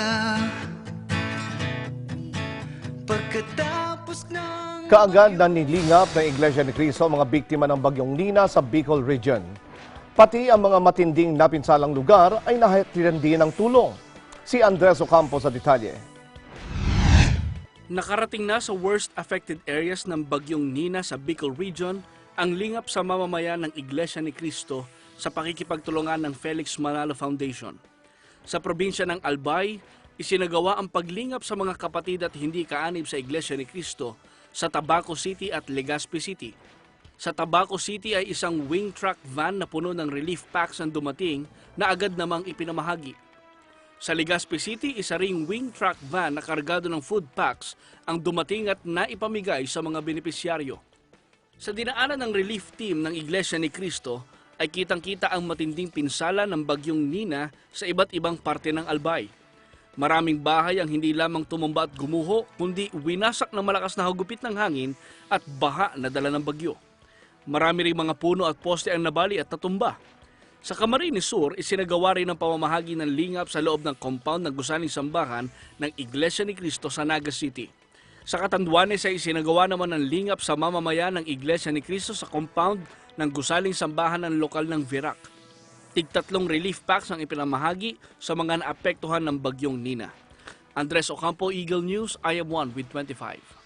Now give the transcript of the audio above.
ka Pagkatapos ng... Kaagad na nilingap ng Iglesia ni Cristo ang mga biktima ng Bagyong Nina sa Bicol Region. Pati ang mga matinding napinsalang lugar ay nahatiran din ng tulong. Si Andres Ocampo sa detalye. Nakarating na sa worst affected areas ng Bagyong Nina sa Bicol Region ang lingap sa mamamayan ng Iglesia ni Cristo sa pakikipagtulungan ng Felix Manalo Foundation. Sa probinsya ng Albay, isinagawa ang paglingap sa mga kapatid at hindi kaanib sa Iglesia ni Cristo sa Tabaco City at Legazpi City. Sa Tabaco City ay isang wing truck van na puno ng relief packs ang dumating na agad namang ipinamahagi. Sa Legazpi City, isa ring wing truck van na kargado ng food packs ang dumating at naipamigay sa mga benepisyaryo. Sa dinaanan ng relief team ng Iglesia ni Cristo ay kitang-kita ang matinding pinsala ng bagyong Nina sa iba't ibang parte ng Albay. Maraming bahay ang hindi lamang tumumba at gumuho, kundi winasak ng malakas na hagupit ng hangin at baha na dala ng bagyo. Marami ring mga puno at poste ang nabali at natumba. Sa Camarines Sur, isinagawa rin ang pamamahagi ng lingap sa loob ng compound ng gusaling sambahan ng Iglesia ni Cristo sa Naga City. Sa Catanduanes ay isinagawa naman ng lingap sa mamamayan ng Iglesia ni Cristo sa compound ng gusaling sambahan ng lokal ng Virac. Tigtatlong relief packs ang ipinamahagi sa mga naapektuhan ng bagyong Nina. Andres Ocampo, Eagle News, I am one with 25.